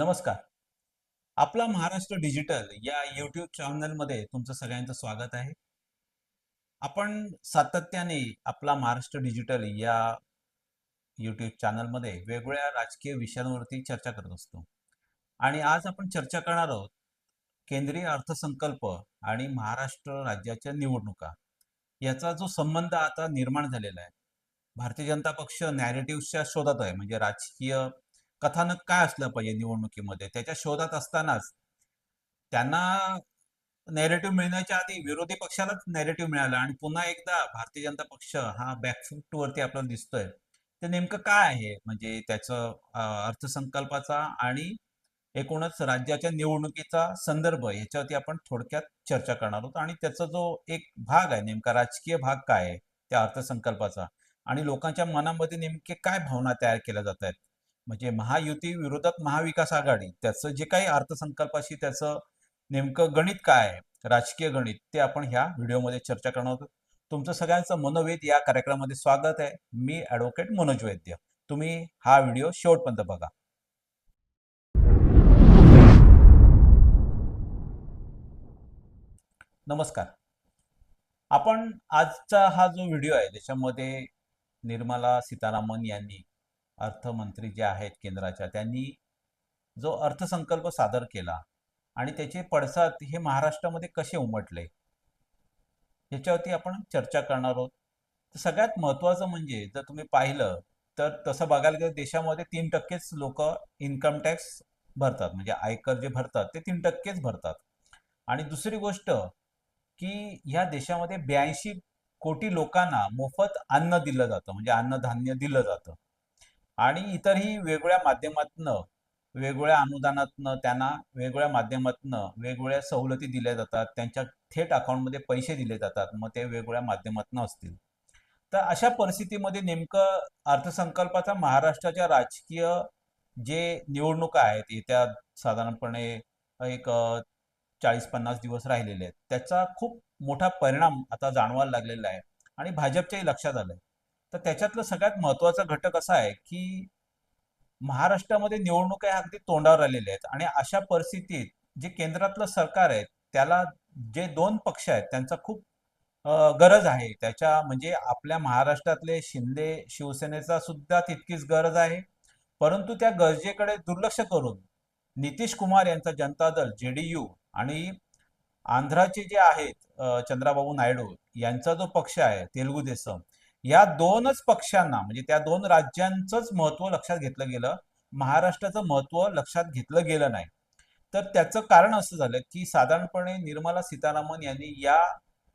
नमस्कार. आपला महाराष्ट्र डिजिटल या YouTube चॅनलमध्ये तुमचं सगळ्यांचं स्वागत आहे. आपण सातत्याने आपला महाराष्ट्र डिजिटल या YouTube चॅनलमध्ये वेगवेगळ्या राजकीय विषयांवरती चर्चा करत असतो. आणि आज आपण चर्चा करणार आहोत केंद्रीय अर्थसंकल्प आणि महाराष्ट्र राज्याच्या निवडणुका याचा जो संबंध आता निर्माण झालेला आहे. भारतीय जनता पक्ष नॅरेटिव्हच्या शोधात आहे. म्हणजे राजकीय कथानक काय असलं पाहिजे निवडणुकीमध्ये त्याच्या शोधात असतानाच त्यांना नॅरेटिव्ह मिळण्याच्या आधी विरोधी पक्षालाच नॅरेटिव्ह मिळाला आणि पुन्हा एकदा भारतीय जनता पक्ष हा बॅकफूट वरती आपल्याला दिसतोय. ते नेमकं काय आहे? म्हणजे त्याचं अर्थसंकल्पाचा आणि एकूणच राज्याच्या निवडणुकीचा संदर्भ याच्यावरती आपण थोडक्यात चर्चा करणार आहोत आणि त्याचा जो एक भाग आहे नेमका राजकीय भाग काय आहे त्या अर्थसंकल्पाचा आणि लोकांच्या मनामध्ये नेमके काय भावना तयार केल्या जात आहेत. म्हणजे महायुती विरोधात महाविकास आघाडी त्याचं जे काही अर्थसंकल्पाशी त्याचं नेमकं गणित काय आहे, राजकीय गणित ते आपण ह्या व्हिडिओमध्ये चर्चा करणार आहोत. तुमचं सगळ्यांचं मनोवेद या कार्यक्रमामध्ये स्वागत आहे. मी ॲडव्होकेट मनोज वैद्य. तुम्ही हा व्हिडिओ शेवटपर्यंत बघा. नमस्कार. आपण आजचा हा जो व्हिडिओ आहे त्याच्यामध्ये निर्मला सीतारामन यांनी अर्थमंत्री जे आहेत केंद्राच्या त्यांनी जो अर्थसंकल्प सादर केला आणि त्याचे पडसाद हे महाराष्ट्रामध्ये कसे उमटले याच्यावरती आपण चर्चा करणार आहोत. तर सगळ्यात महत्त्वाचं म्हणजे जर तुम्ही पाहिलं तर तसं बघायला गेलं देशामध्ये तीन टक्केच लोक इन्कम टॅक्स भरतात. म्हणजे आयकर जे भरतात ते तीन टक्केच भरतात. आणि दुसरी गोष्ट की ह्या देशामध्ये 82 कोटी लोकांना मोफत अन्न दिलं जातं. म्हणजे अन्नधान्य दिलं जातं. आणि इतरही वेगवेगळ्या माध्यमातनं, वेगवेगळ्या अनुदानातनं त्यांना वेगवेगळ्या माध्यमातनं वेगवेगळ्या सवलती दिल्या जातात. त्यांच्या थेट अकाउंटमध्ये पैसे दिले जातात. मग ते वेगवेगळ्या माध्यमातनं असतील. तर अशा परिस्थितीमध्ये नेमकं अर्थसंकल्पाचा महाराष्ट्राच्या राजकीय जे निवडणुका आहेत येत्या साधारणपणे एक चाळीस पन्नास दिवस राहिलेले आहेत. त्याचा खूप मोठा परिणाम आता जाणवायला लागलेला आहे आणि भाजपच्याही लक्षात आलंय. तर त्याच्यातलं सगळ्यात महत्त्वाचा घटक असा आहे की महाराष्ट्रामध्ये निवडणुका ह्या अगदी तोंडावर आलेल्या आहेत आणि अशा परिस्थितीत जे केंद्रातलं सरकार आहे त्याला जे दोन पक्ष आहेत त्यांचा खूप गरज आहे. त्याच्या म्हणजे आपल्या महाराष्ट्रातले शिंदे शिवसेनेचा सुद्धा तितकीच गरज आहे. परंतु त्या गरजेकडे दुर्लक्ष करून नितीश कुमार यांचा जनता दल जे डी यू आणि आंध्राचे जे आहेत चंद्राबाबू नायडू यांचा जो पक्ष आहे तेलुगू देसम या दोनच पक्षांना म्हणजे त्या दोन राज्यांचंच महत्त्व लक्षात घेतलं गेलं. महाराष्ट्राचं महत्त्व लक्षात घेतलं गेलं नाही. तर त्याचं कारण असं झालं की साधारणपणे निर्मला सीतारामन यांनी या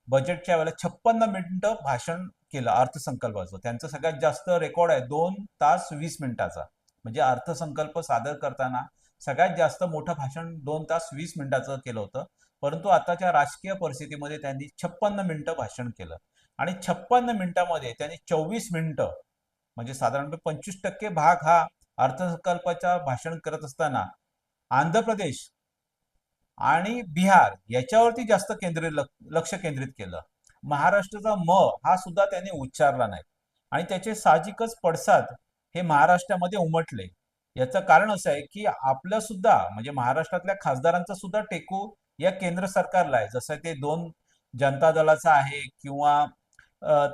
बजेटच्या वेळेला 56 मिनिटं भाषण केलं अर्थसंकल्पाचं. त्यांचं सगळ्यात जास्त रेकॉर्ड आहे दोन तास वीस मिनिटाचा. म्हणजे अर्थसंकल्प सादर करताना सगळ्यात जास्त मोठं भाषण दोन तास वीस मिनिटाचं केलं होतं. परंतु आताच्या राजकीय परिस्थितीमध्ये त्यांनी 56 मिनिटं भाषण केलं आणि 56 मिनिटामध्ये त्यांनी 24 मिनिटं म्हणजे साधारणपणे 25% भाग हा अर्थसंकल्पाचा भाषण करत असताना आंध्र प्रदेश आणि बिहार याच्यावरती जास्त केंद्रित लक्ष केंद्रित केलं. महाराष्ट्राचा म हा सुद्धा त्यांनी उच्चारला नाही आणि त्याचे साहजिकच पडसाद हे महाराष्ट्रामध्ये उमटले. याचं कारण असं आहे की आपलं सुद्धा म्हणजे महाराष्ट्रातल्या खासदारांचा सुद्धा टेकू या केंद्र सरकारला आहे. जसं ते दोन जनता दलाचा आहे किंवा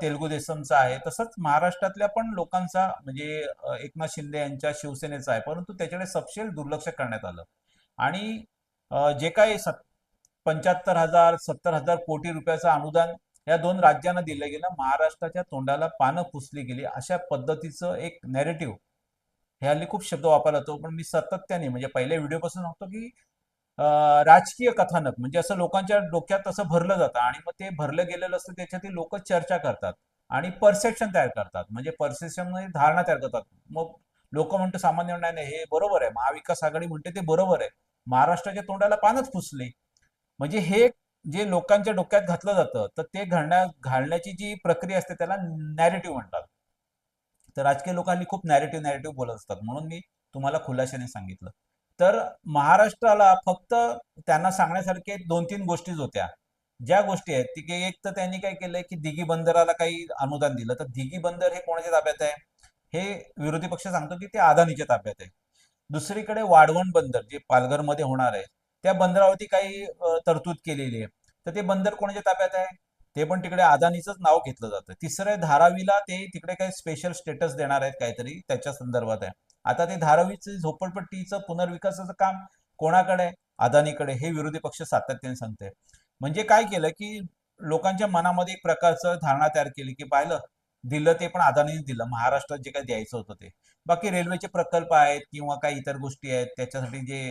तेलुगू देशमचा आहे. तसंच महाराष्ट्रातल्या पण लोकांचा म्हणजे एकनाथ शिंदे यांच्या शिवसेनेचा आहे. परंतु त्याच्याकडे सपशेल दुर्लक्ष करण्यात आलं आणि जे काही सत 75,000 70,000 कोटी रुपयाचं अनुदान या दोन राज्यांना दिलं गेलं. महाराष्ट्राच्या तोंडाला पानं पुसली गेली. अशा पद्धतीचं एक नॅरेटिव्ह हे हल्ली खूप शब्द वापरला जातो. पण मी सातत्याने म्हणजे पहिल्या व्हिडिओपासून सांगतो की राजकीय कथानक म्हणजे असं लोकांच्या डोक्यात असं भरलं जातं आणि मग ते भरलं गेलेलं असतं त्याच्यातील लोक चर्चा करतात आणि परसेप्शन तयार करतात. म्हणजे परसेप्शन म्हणजे धारणा तयार करतात. मग लोक म्हणतो सामान्य नाही, नाही हे बरोबर आहे. महाविकास आघाडी म्हणते ते बरोबर आहे. महाराष्ट्राच्या तोंडाला पानच फुसले म्हणजे हे जे लोकांच्या डोक्यात घातलं जातं तर ते घालण्या घालण्याची जी प्रक्रिया असते त्याला नॅरेटिव्ह म्हणतात. तर राजकीय लोकांनी खूप नॅरेटिव्ह, नॅरेटिव्ह बोलत असतात. म्हणून मी तुम्हाला खुलाशाने सांगितलं. तर महाराष्ट्राला फक्त त्यांना सांगण्यासारखे 2-3 गोष्टीच होत्या. ज्या गोष्टी आहेत ती एक तर त्यांनी काय केलंय की दिघी बंदराला काही अनुदान दिलं. तर दिघी बंदर हे कोणाच्या ताब्यात आहे? हे विरोधी पक्ष सांगतो की ते अदानीच्या ताब्यात आहे. दुसरीकडे वाढवण बंदर जे पालघरमध्ये होणार आहे त्या बंदरावरती काही तरतूद केलेली आहे तर ते बंदर कोणाच्या ताब्यात आहे ते पण तिकडे अदानीचंच नाव घेतलं जातं तिसरं आहे धारावीला ते तिकडे काही स्पेशल स्टेटस देणार आहेत काहीतरी त्याच्या संदर्भात आहे आता ते धारावीचं झोपडपट्टीचं पुनर्विकासाचं काम कोणाकडे अदानीकडे. हे विरोधी पक्ष सातत्याने सांगते म्हणजे काय केलं की लोकांच्या मनामध्ये एक प्रकारचं धारणा तयार केली की पाहिलं दिलं ते पण अदानीने दिलं. महाराष्ट्रात जे काही द्यायचं होतं ते. बाकी रेल्वेचे प्रकल्प आहेत किंवा काही इतर गोष्टी आहेत त्याच्यासाठी जे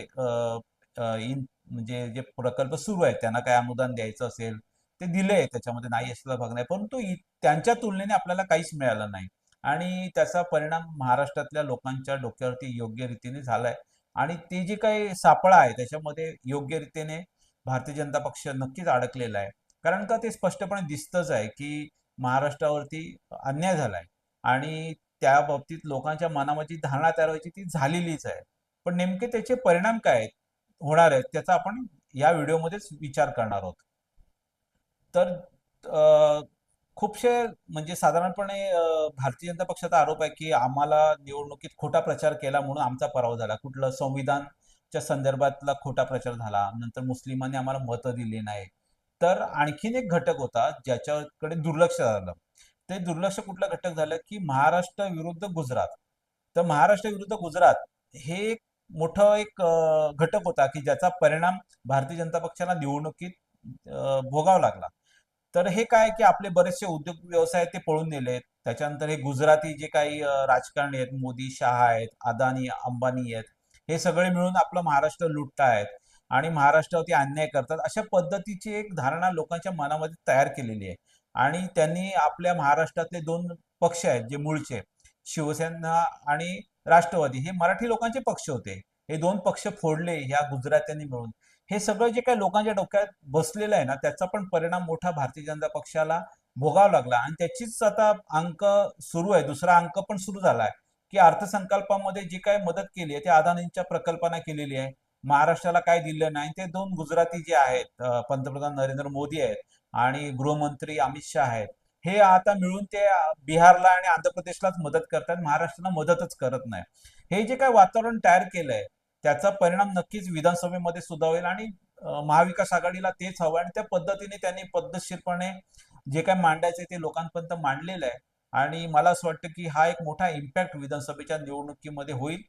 इन म्हणजे जे प्रकल्प सुरू आहेत त्यांना काय अनुदान द्यायचं असेल ते दिले त्याच्यामध्ये नाही असलेला भाग नाही. परंतु त्यांच्या तुलनेने आपल्याला काहीच मिळालं नाही. आणि त्याचा परिणाम महाराष्ट्रातल्या लोकांच्या डोक्यावरती योग्य रीतीने झालाय. आणि ते जे काही सापळा आहे त्याच्यामध्ये योग्य रीतीने भारतीय जनता पक्ष नक्कीच अडकलेला आहे. कारण का ते स्पष्टपणे दिसतच आहे की महाराष्ट्रावरती अन्याय झालाय. आणि त्या बाबतीत लोकांच्या मनामध्ये धारणा तयार व्हायची ती झालेलीच आहे. पण नेमके त्याचे परिणाम काय आहेत, होणार आहेत त्याचा आपण या व्हिडिओमध्येच विचार करणार आहोत. तर अ, खूपशे म्हणजे साधारणपणे भारतीय जनता पक्षाचा आरोप आहे की आम्हाला निवडणुकीत खोटा प्रचार केला म्हणून आमचा पराभव झाला. कुठलं संविधानच्या संदर्भातला खोटा प्रचार झाला नंतर मुस्लिमांनी आम्हाला मतं दिली नाही तर आणखीन एक घटक होता ज्याच्याकडे दुर्लक्ष झालं. ते दुर्लक्ष कुठलं घटक झालं की महाराष्ट्र विरुद्ध गुजरात. तर महाराष्ट्र विरुद्ध गुजरात हे एक मोठं एक घटक होता की ज्याचा परिणाम भारतीय जनता पक्षाला निवडणुकीत भोगावा लागला. तर हे काय की आपले बरेचसे उद्योग व्यवसाय ते पळून नेलेत. त्याच्यानंतर हे गुजराती जे काही राजकारणी आहेत मोदी शहा आहेत अदानी अंबानी आहेत हे सगळे मिळून आपलं महाराष्ट्र लुटतायत आणि महाराष्ट्रावरती अन्याय करतात. अशा पद्धतीची एक धारणा लोकांच्या मनामध्ये तयार केलेली आहे. आणि त्यांनी आपल्या महाराष्ट्रातले दोन पक्ष आहेत जे मूळचे शिवसेना आणि राष्ट्रवादी हे मराठी लोकांचे पक्ष होते. हे दोन पक्ष फोडले ह्या गुजरात्यांनी मिळून. हे सगळं जे काही लोकांच्या डोक्यात बसलेलं आहे ना त्याचा पण परिणाम मोठा भारतीय जनता पक्षाला भोगावा लागला. आणि त्याचीच आता अंक सुरू आहे. दुसरा अंक पण सुरू झाला आहे की अर्थसंकल्पामध्ये जी काही मदत केली आहे ते अदानींच्या प्रकल्पांना केलेली आहे. महाराष्ट्राला काय दिलं नाही ते दोन गुजराती जे आहेत पंतप्रधान नरेंद्र मोदी आहेत आणि गृहमंत्री अमित शहा आहेत हे आता मिळून ते बिहारला आणि आंध्र प्रदेशलाच मदत करतात. महाराष्ट्राला मदतच करत नाही. हे जे काय वातावरण तयार केलंय त्याचा परिणाम नक्कीच विधानसभेमध्ये सुद्धा होईल आणि महाविकास आघाडीला तेच हवं आणि त्या पद्धतीने त्यांनी पद्धतशीरपणे जे काय मांडायचं ते लोकांपर्यंत मांडलेलं आहे. आणि मला असं वाटतं की हा एक मोठा इम्पॅक्ट विधानसभेच्या निवडणुकीमध्ये होईल.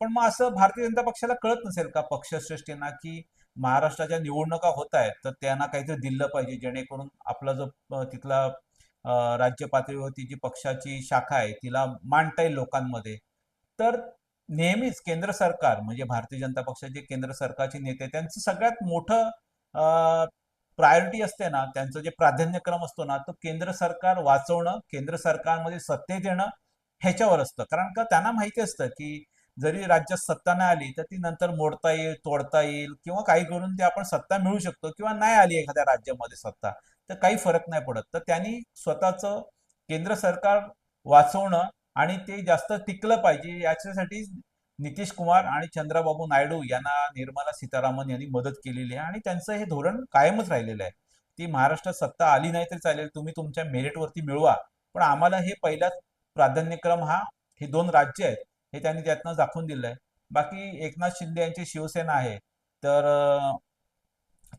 पण मग असं भारतीय जनता पक्षाला कळत नसेल का पक्षश्रेष्ठींना की महाराष्ट्राच्या निवडणुका होत आहेत तर त्यांना काहीतरी दिलं पाहिजे जेणेकरून आपला जो तिथला राज्य पातळीवरती जी पक्षाची शाखा आहे तिला मांडता येईल लोकांमध्ये. तर नेहमीच केंद्र सरकार म्हणजे भारतीय जनता पक्षाचे केंद्र सरकारचे नेते त्यांचं सगळ्यात मोठं प्रायोरिटी असते ना त्यांचं जे प्राधान्यक्रम असतो ना तो केंद्र सरकार वाचवणं केंद्र सरकारमध्ये सत्ते देणं ह्याच्यावर असतं. कारण का त्यांना माहिती असतं की जरी राज्यात सत्ता नाही आली तर ती नंतर मोडता येईल तोडता येईल किंवा काही करून ते आपण सत्ता मिळू शकतो किंवा नाही आली एखाद्या राज्यामध्ये सत्ता तर काही फरक नाही पडत. तर त्यांनी स्वतःचं केंद्र सरकार वाचवणं आणि ते जास्त टिकलं पाहिजे. याच्यासाठी नितीश कुमार आणि चंद्राबाबू नायडू यांना निर्मला सीतारामन यांनी मदत केलेली आहे. आणि त्यांचं हे धोरण कायमच राहिलेलं आहे. ती महाराष्ट्रात सत्ता आली नाही तरी चालेल. तुम्ही तुमच्या मेरिटवरती मिळवा. पण आम्हाला हे पहिलाच प्राधान्यक्रम हा हे दोन राज्य आहेत हे त्यांनी त्यातनं दाखवून दिलं आहे बाकी एकनाथ शिंदे यांची शिवसेना आहे. तर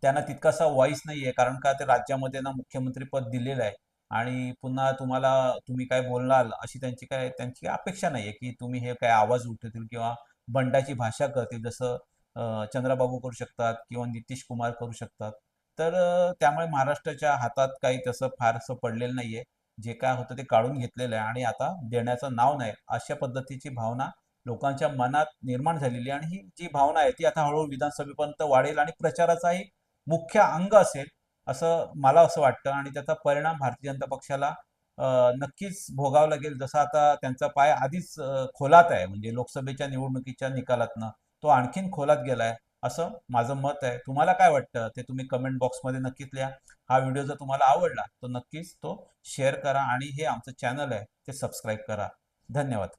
त्यांना तितकासा व्हॉइस नाही आहे कारण का? ते राज्यामध्ये ना मुख्यमंत्री पद दिलेलं आहे. आणि पुन्हा तुम्हाला तुम्ही काय बोलणार अशी त्यांची काय त्यांची अपेक्षा नाही आहे की तुम्ही हे काय आवाज उठवतील किंवा बंडाची भाषा करतील जसं चंद्रबाबू चंद्राबाबू करू शकतात किंवा नितीश कुमार करू शकतात. तर त्यामुळे महाराष्ट्राच्या हातात काही तसं फारसं पडलेलं नाहीये. जे काय होतं ते काढून घेतलेलं आहे आणि आता देण्याचं नाव नाही अशा पद्धतीची भावना लोकांच्या मनात निर्माण झालेली आहे. आणि ही जी भावना आहे ती आता हळूहळू विधानसभेपर्यंत वाढेल आणि प्रचाराचाही मुख्य अंग असेल. असं मला असं वाटतं आणि त्याचा परिणाम भारतीय जनता पक्षाला नक्कीच भोगावं लागेल. जसा आता त्यांचा पाय आधीच खोलात आहे. म्हणजे लोकसभेच्या निवडणुकीच्या निकालातनं तो आणखीन खोलात गेलाय असं माझं मत आहे. तुम्हाला काय वाटतं? ते तुम्ही कमेंट बॉक्समध्ये नक्कीच लिहा. हा व्हिडिओ जर तुम्हाला आवडला तर नक्कीच तो शेअर करा आणि हे आमचं चॅनल आहे ते सबस्क्राईब करा. धन्यवाद.